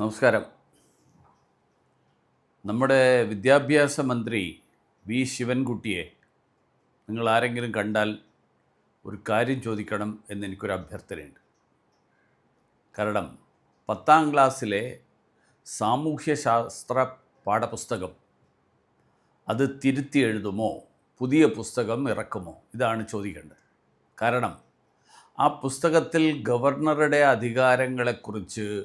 നമസ്കാരം. നമ്മുടെ വിദ്യാഭ്യാസ മന്ത്രി വി ശിവൻകുട്ടിയെ നിങ്ങൾ ആരെങ്കിലും കണ്ടാൽ ഒരു കാര്യം ചോദിക്കണം എന്ന് എനിക്കൊരു അഭ്യർത്ഥനയുണ്ട്. കാരണം പത്താം ക്ലാസ്സിലെ സാമൂഹ്യശാസ്ത്ര പാഠപുസ്തകം അത് തിരുത്തി എഴുതുമോ? പുതിയ പുസ്തകം ഇറക്കുമോ? ഇതാണ് ചോദിക്കേണ്ടത്. കാരണം ആ പുസ്തകത്തിൽ ഗവർണറുടെ അധികാരങ്ങളെക്കുറിച്ച്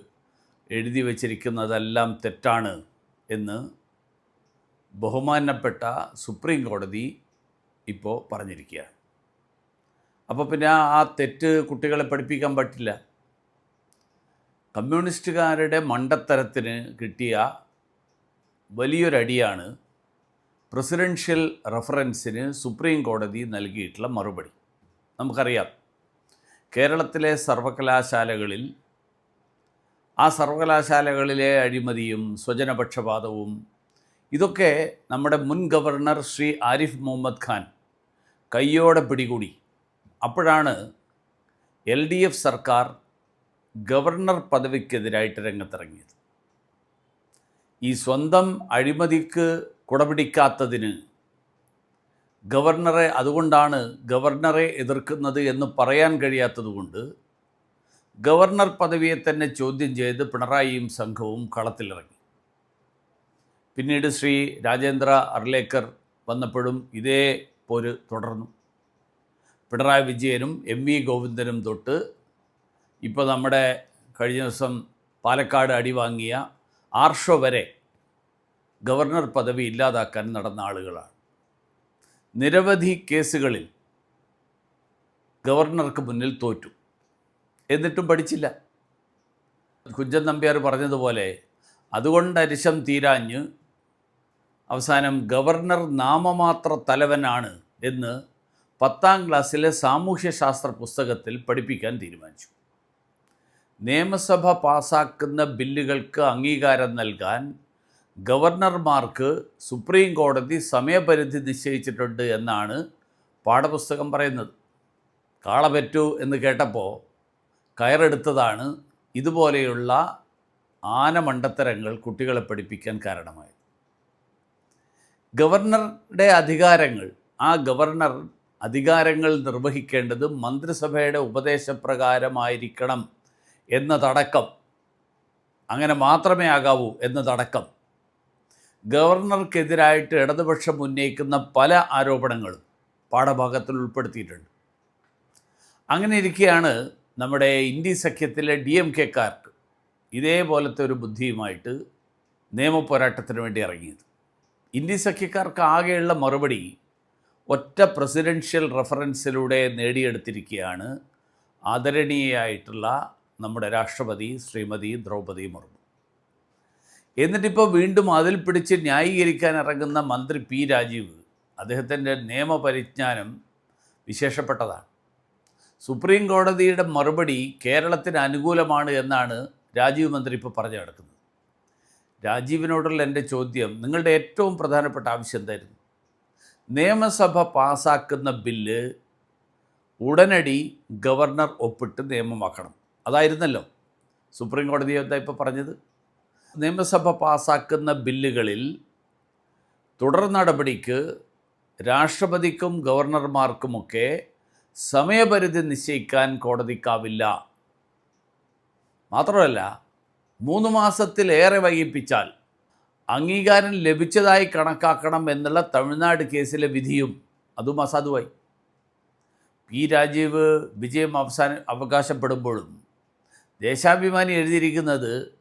എഴുതി വച്ചിരിക്കുന്നതെല്ലാം തെറ്റാണ് എന്ന് ബഹുമാനപ്പെട്ട സുപ്രീം കോടതി ഇപ്പോൾ പറഞ്ഞിരിക്കുകയാണ്. അപ്പോൾ പിന്നെ ആ- തെറ്റ് കുട്ടികളെ പഠിപ്പിക്കാൻ പറ്റില്ല. കമ്മ്യൂണിസ്റ്റുകാരുടെ മണ്ടത്തരത്തിന് കിട്ടിയ വലിയൊരടിയാണ് പ്രസിഡൻഷ്യൽ റഫറൻസിന് സുപ്രീം കോടതി നൽകിയിട്ടുള്ള മറുപടി. നമുക്കറിയാം കേരളത്തിലെ സർവകലാശാലകളിൽ ആ സർവകലാശാലകളിലെ അഴിമതിയും സ്വജനപക്ഷപാതവും ഇതൊക്കെ നമ്മുടെ മുൻ ഗവർണർ ശ്രീ ആരിഫ് മുഹമ്മദ് ഖാൻ കയ്യോടെ പിടികൂടി. അപ്പോഴാണ് എൽ ഡി എഫ് സർക്കാർ ഗവർണർ പദവിക്കെതിരായിട്ട് രംഗത്തിറങ്ങിയത്. ഈ സ്വന്തം അഴിമതിക്ക് കുടപിടിക്കാത്തതിന് ഗവർണറെ അതുകൊണ്ടാണ് ഗവർണറെ എതിർക്കുന്നത് എന്ന് പറയാൻ കഴിയാത്തതുകൊണ്ട് ഗവർണർ പദവിയെ തന്നെ ചോദ്യം ചെയ്ത് പിണറായിയും സംഘവും കളത്തിലിറങ്ങി. പിന്നീട് ശ്രീ രാജേന്ദ്ര അർലേക്കർ വന്നപ്പോഴും ഇതേ പോര് തുടർന്നു. പിണറായി വിജയനും എം വി ഗോവിന്ദനും തൊട്ട് ഇപ്പോൾ നമ്മുടെ കഴിഞ്ഞ ദിവസം പാലക്കാട് അടിവാങ്ങിയ ആർഷോ വരെ ഗവർണർ പദവി ഇല്ലാതാക്കാൻ നടന്ന ആളുകളാണ്. നിരവധി കേസുകളിൽ ഗവർണർക്ക് മുന്നിൽ തോറ്റു. എന്നിട്ടും പഠിച്ചില്ല. കുഞ്ചൻ നമ്പ്യാർ പറഞ്ഞതുപോലെ അതുകൊണ്ട് അരിശം തീരാഞ്ഞ് അവസാനം ഗവർണർ നാമമാത്ര തലവനാണ് എന്ന് പത്താം ക്ലാസ്സിലെ സാമൂഹ്യശാസ്ത്ര പുസ്തകത്തിൽ പഠിപ്പിക്കാൻ തീരുമാനിച്ചു. നിയമസഭ പാസാക്കുന്ന ബില്ലുകൾക്ക് അംഗീകാരം നൽകാൻ ഗവർണർമാർക്ക് സുപ്രീം കോടതി സമയപരിധി നിശ്ചയിച്ചിട്ടുണ്ട് എന്നാണ് പാഠപുസ്തകം പറയുന്നത്. കാളപറ്റു എന്ന് കേട്ടപ്പോൾ കയറെടുത്തതാണ് ഇതുപോലെയുള്ള ആനമണ്ടത്തരങ്ങൾ കുട്ടികളെ പഠിപ്പിക്കാൻ കാരണമായത്. ഗവർണറുടെ അധികാരങ്ങൾ ആ ഗവർണർ അധികാരങ്ങൾ നിർവഹിക്കേണ്ടത് മന്ത്രിസഭയുടെ ഉപദേശപ്രകാരമായിരിക്കണം എന്നതടക്കം അങ്ങനെ മാത്രമേ ആകാവൂ എന്നതടക്കം ഗവർണർക്കെതിരായിട്ട് ഇടതുപക്ഷം ഉന്നയിക്കുന്ന പല ആരോപണങ്ങളും പാഠഭാഗത്തിൽ ഉൾപ്പെടുത്തിയിട്ടുണ്ട്. അങ്ങനെ ഇരിക്കെയാണ് നമ്മുടെ ഇന്ത്യ സഖ്യത്തിലെ ഡി എം കെക്കാർക്ക് ഇതേപോലത്തെ ഒരു ബുദ്ധിയുമായിട്ട് നിയമപോരാട്ടത്തിന് വേണ്ടി ഇറങ്ങിയത്. ഇന്ത്യ സഖ്യക്കാർക്ക് ആകെയുള്ള മറുപടി ഒറ്റ പ്രസിഡൻഷ്യൽ റെഫറൻസിലൂടെ നേടിയെടുത്തിരിക്കുകയാണ് ആദരണീയായിട്ടുള്ള നമ്മുടെ രാഷ്ട്രപതി ശ്രീമതി ദ്രൗപദി മുർമു. എന്നിട്ടിപ്പോൾ വീണ്ടും അതിൽ പിടിച്ച് ന്യായീകരിക്കാൻ ഇറങ്ങുന്ന മന്ത്രി പി രാജീവ് അദ്ദേഹത്തിന്റെ നിയമപരിജ്ഞാനം വിശേഷപ്പെട്ടതാണ്. സുപ്രീം കോടതിയുടെ മറുപടി കേരളത്തിന് അനുകൂലമാണ് എന്നാണ് രാജീവ് മന്ത്രി ഇപ്പോൾ പറഞ്ഞു കിടക്കുന്നത് രാജീവിനോടുള്ള എന്റെ ചോദ്യം നിങ്ങളുടെ ഏറ്റവും പ്രധാനപ്പെട്ട ആവശ്യം എന്തായിരുന്നു? നിയമസഭ പാസാക്കുന്ന ബില്ല് ഉടനടി ഗവർണർ ഒപ്പിട്ട് നിയമമാക്കണം. അതായിരുന്നല്ലോ സുപ്രീം കോടതി എന്താ ഇപ്പോൾ പറഞ്ഞത്? നിയമസഭ പാസാക്കുന്ന ബില്ലുകളിൽ തുടർ നടപടിക്ക് രാഷ്ട്രപതിക്കും ഗവർണർമാർക്കുമൊക്കെ സമയപരിധി നിശ്ചയിക്കാൻ കോടതിക്കാവില്ല. മാത്രമല്ല മൂന്ന് മാസത്തിലേറെ വൈകിപ്പിച്ചാൽ അംഗീകാരം ലഭിച്ചതായി കണക്കാക്കണം എന്നുള്ള തമിഴ്നാട് കേസിലെ വിധിയും അതും അസാധുവായി. പി രാജീവ് വിജയം അവസാന അവകാശപ്പെടുമ്പോഴും ദേശാഭിമാനി എഴുതിയിരിക്കുന്നത്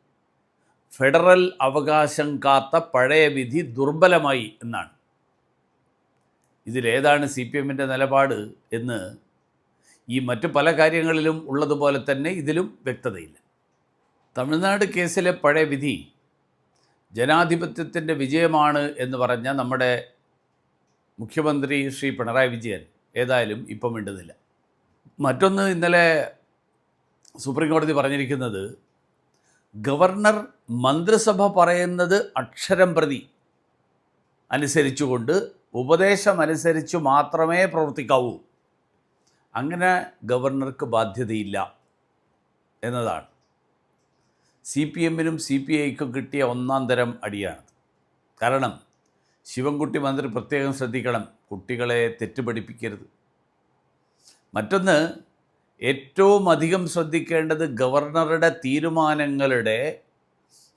ഫെഡറൽ അവകാശം കാത്ത പഴയ വിധി ദുർബലമായി എന്നാണ്. ഇതിലേതാണ് സി പി എമ്മിന്റെ നിലപാട് എന്ന് ഈ മറ്റ് പല കാര്യങ്ങളിലും ഉള്ളതുപോലെ തന്നെ ഇതിലും വ്യക്തതയില്ല. തമിഴ്നാട് കേസിലെ പഴയ വിധി ജനാധിപത്യത്തിന്റെ വിജയമാണ് എന്ന് പറഞ്ഞ നമ്മുടെ മുഖ്യമന്ത്രി ശ്രീ പിണറായി വിജയൻ ഏതായാലും ഇപ്പം വേണ്ടതില്ല മറ്റൊന്ന് ഇന്നലെ സുപ്രീം കോടതി പറഞ്ഞിരിക്കുന്നത് ഗവർണർ മന്ത്രിസഭ പറയുന്നത് അക്ഷരം പ്രതി അനുസരിച്ചുകൊണ്ട് ഉപദേശമനുസരിച്ച് മാത്രമേ പ്രവർത്തിക്കാവൂ. അങ്ങനെ ഗവർണർക്ക് ബാധ്യതയില്ല എന്നതാണ്. സി പി എമ്മിനും സി പി ഐക്കും കിട്ടിയ ഒന്നാം തരം അടിയാണ് കാരണം ശിവൻകുട്ടി മന്ത്രി പ്രത്യേകം ശ്രദ്ധിക്കണം. കുട്ടികളെ തെറ്റുപഠിപ്പിക്കരുത്. മറ്റൊന്ന് ഏറ്റവും അധികം ശ്രദ്ധിക്കേണ്ടത് ഗവർണറുടെ തീരുമാനങ്ങളുടെ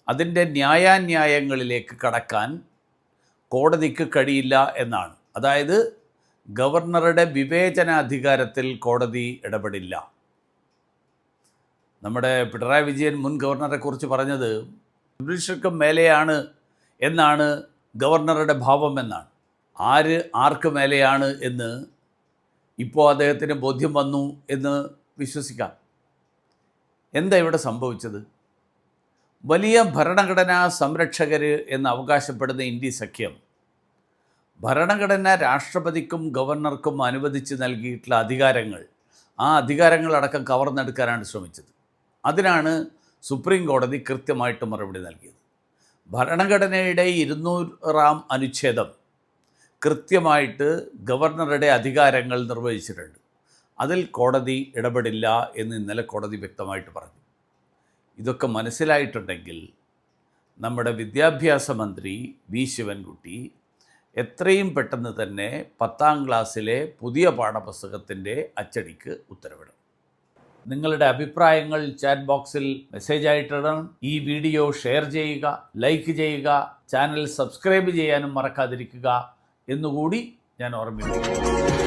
അതിന്റെ ന്യായാന്യായങ്ങളിലേക്ക് കടക്കാൻ കോടതിക്ക് കഴിയില്ല എന്നാണ്. അതായത് ഗവർണറുടെ വിവേചനാധികാരത്തിൽ കോടതി ഇടപെടില്ല. നമ്മുടെ പിണറായി വിജയൻ മുൻ ഗവർണറെ കുറിച്ച് പറഞ്ഞത് ബ്രിട്ടീഷർക്കും മേലെയാണ് എന്നാണ് ഗവർണറുടെ ഭാവം എന്നാണ്. ആര് ആർക്ക് മേലെയാണ് എന്ന് ഇപ്പോൾ അദ്ദേഹത്തിന് ബോധ്യം വന്നു എന്ന് വിശ്വസിക്കാം. എന്താ ഇവിടെ സംഭവിച്ചത്? വലിയ ഭരണഘടനാ സംരക്ഷകർ എന്ന് അവകാശപ്പെടുന്ന ഇന്ത്യ സഖ്യം ഭരണഘടന രാഷ്ട്രപതിക്കും ഗവർണർക്കും അനുവദിച്ച് നൽകിയിട്ടുള്ള അധികാരങ്ങൾ ആ അധികാരങ്ങളടക്കം കവർന്നെടുക്കാനാണ് ശ്രമിച്ചത്. അതിനാണ് സുപ്രീം കോടതി കൃത്യമായിട്ട് മറുപടി നൽകിയത്. ഭരണഘടനയുടെ ഇരുന്നൂറാം അനുച്ഛേദം കൃത്യമായിട്ട് ഗവർണറുടെ അധികാരങ്ങൾ നിർവഹിച്ചിട്ടുണ്ട്. അതിൽ കോടതി ഇടപെടില്ല എന്ന് ഇന്നലെ കോടതി വ്യക്തമായിട്ട് പറഞ്ഞു. ഇതൊക്കെ മനസ്സിലായിട്ടുണ്ടെങ്കിൽ നമ്മുടെ വിദ്യാഭ്യാസ മന്ത്രി വി. ശിവൻകുട്ടി എത്രയും പെട്ടെന്ന് തന്നെ പത്താം ക്ലാസ്സിലെ പുതിയ പാഠപുസ്തകത്തിന്റെ അച്ചടിക്ക് ഉത്തരവിടും. നിങ്ങളുടെ അഭിപ്രായങ്ങൾ ചാറ്റ് ബോക്സിൽ മെസ്സേജ് ആയിട്ടിടണം. ഈ വീഡിയോ ഷെയർ ചെയ്യുക ലൈക്ക് ചെയ്യുക ചാനൽ സബ്സ്ക്രൈബ് ചെയ്യാനും മറക്കാതിരിക്കുക എന്നുകൂടി ഞാൻ ഓർമ്മിപ്പിക്കുന്നു.